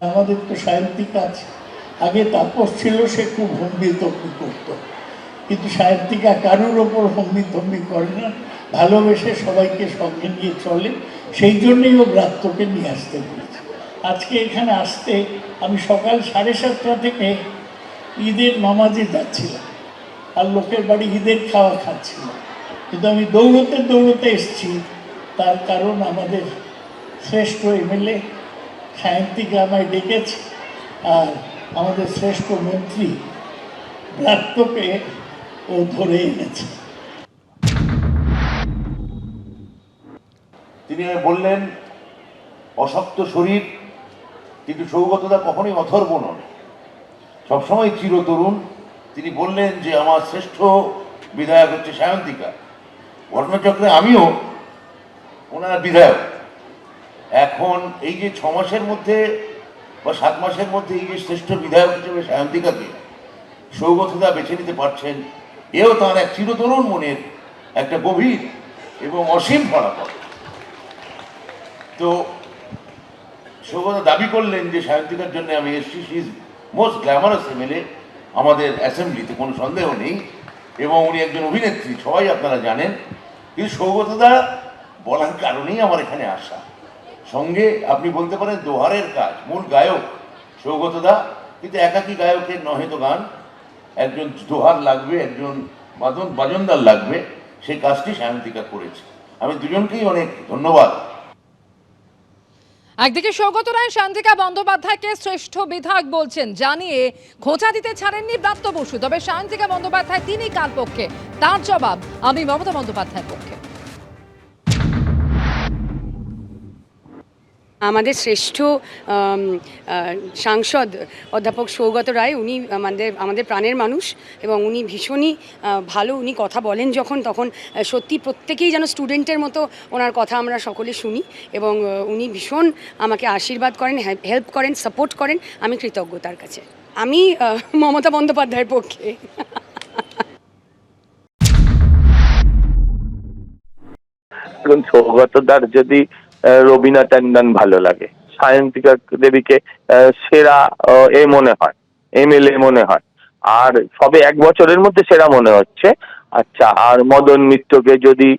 আমাদের তো সাহিত্যিক আছে আগে তাপস ছিল, সে খুব হম্বি তম্বি করতো। কিন্তু সাহিত্যিকা কারুর ওপর হম্বি তম্বি করে না। ভালোবেসে সবাইকে সঙ্গে নিয়ে চলে। সেই জন্যই ও ব্রাত্যকে নিয়ে আসতে পেরেছে আজকে এখানে আসতে আমি সকাল সাড়ে সাতটা থেকে ঈদের নামাজে যাচ্ছিলাম। আর লোকের বাড়ি ঈদের খাওয়া খাচ্ছিলাম। কিন্তু আমি দৌড়তে দৌড়তে এসেছি। তার কারণ আমাদের শ্রেষ্ঠ এমএলএ সাহিত্যিক আমায় ডেকেছে আর আমাদের শ্রেষ্ঠ মন্ত্রী ব্রাত্যকে ও ধরে এনেছে। তিনি বললেন, অশক্ত শরীর, কিন্তু সৌগতদা কখনোই অথর্ব নন সবসময় চিরতরুণ। তিনি বললেন যে, আমার শ্রেষ্ঠ বিধায়ক হচ্ছে সায়ন্তিকা। ঘটনাচক্রে আমিও ওনার বিধায়ক। এখন এই যে ছ মাসের মধ্যে বা সাত মাসের মধ্যে এই যে শ্রেষ্ঠ বিধায়ক হিসেবে সায়ন্তিকাকে সৌগতদা বেছে নিতে পারছেন, এও তার এক চিরতরুণ মনের একটা গভীর এবং অসীম ফলাফল। তো সৌগত দাবি করলেন যে সায়ন্তিকার জন্য আমি এসছি, she is most glamorous MLA, আমাদের অ্যাসেম্বলিতে কোনো সন্দেহ নেই এবং উনি একজন অভিনেত্রী, সবাই আপনারা জানেন। কিন্তু সৌগতদা বলার কারণেই আমার এখানে আসা। সঙ্গে আপনি বলতে পারেন দোহারের কাজ, মূল গায়ক সৌগতদা কিন্তু একাকী গায়কের নহে তো গান। একজন দোহার লাগবে, একজন বাদন বাজনদার লাগবে সেই কাজটি সায়ন্তিকা করেছে। আমি দুজনকেই অনেক ধন্যবাদ। একদিকে সৌগত রায় শান্তিকা বন্দ্যোপাধ্যায়কে শ্রেষ্ঠ বিধায়ক বলছেন, জানিয়ে খোঁচা দিতে ছাড়েননি ব্রাত্য বসু। তবে শান্তিকা বন্দ্যোপাধ্যায় তিনি কার পক্ষে? তার জবাব আমি মমতা বন্দ্যোপাধ্যায়ের পক্ষে। আমাদের শ্রেষ্ঠ সাংসদ অধ্যাপক সৌগত রায়, উনি আমাদের আমাদের প্রাণের মানুষ এবং উনি ভীষণই ভালো। উনি কথা বলেন যখন, তখন সত্যি প্রত্যেকেই যেন স্টুডেন্টের মতো ওনার কথা আমরা সকলে শুনি এবং উনি ভীষণ আমাকে আশীর্বাদ করেন হেল্প করেন, সাপোর্ট করেন। আমি কৃতজ্ঞ তার কাছে। আমি মমতা বন্দ্যোপাধ্যায়ের পক্ষে। সৌগতদার যদি রবিনা ট্যান্ডন ভালো লাগে। সায়ন্তিকা দেবীকে সেরা এ মনে হয় এমএলএ মনে হয়। আর সবে এক বছরের মধ্যে সেরা মনে হচ্ছে। আচ্ছা আর মদন মিত্রকে যদি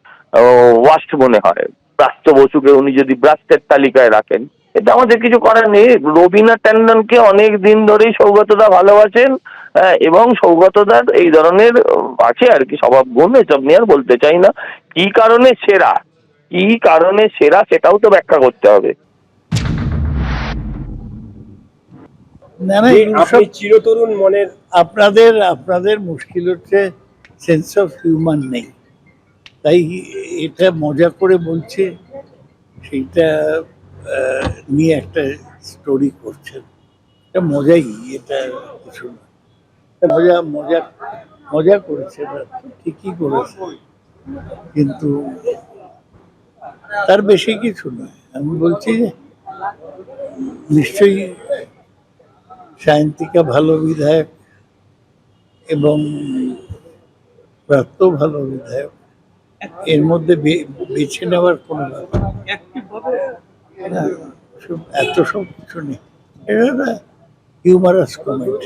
ওয়াস্ট মনে হয় প্রাস্ত বসুকে উনি যদি ব্রাস্টের তালিকায় রাখেন, এটা আমাদের কিছু করার নেই। রবিনা ট্যান্ডনকে অনেক দিন ধরেই সৌগতদা ভালোবাসেন এবং সৌগতদার এই ধরনের আছে আর কি স্বভাব গুণ এসব নিয়ে আর বলতে চাই না। কি কারণে সেরা? কি কারণে সেরা সেটাও তো ব্যাখ্যা করতে হবে। চিরতরুণ মনের আপনাদের আপনাদের মুশকিল হচ্ছে সেন্স অফ হিউমার নেই। তাই এটা মজা করে বলছে সেইটা আহ, নিয়ে একটা স্টোরি করছেন এটা মজাই এটা কিছু না। মজা মজা মজা করেছে ঠিকই করেছে। কিন্তু তার বেশি কিছু নয়। আমি বলছি যে নিশ্চয়ই সায়ন্তিকা ভালো বিধায়ক এবং প্রাপ্ত ভালো বিধায়ক এর মধ্যে বেছে নেওয়ার কোনো ব্যাপার না, এত সব কিছু নেই। এটা হিউমারাস কমেন্ট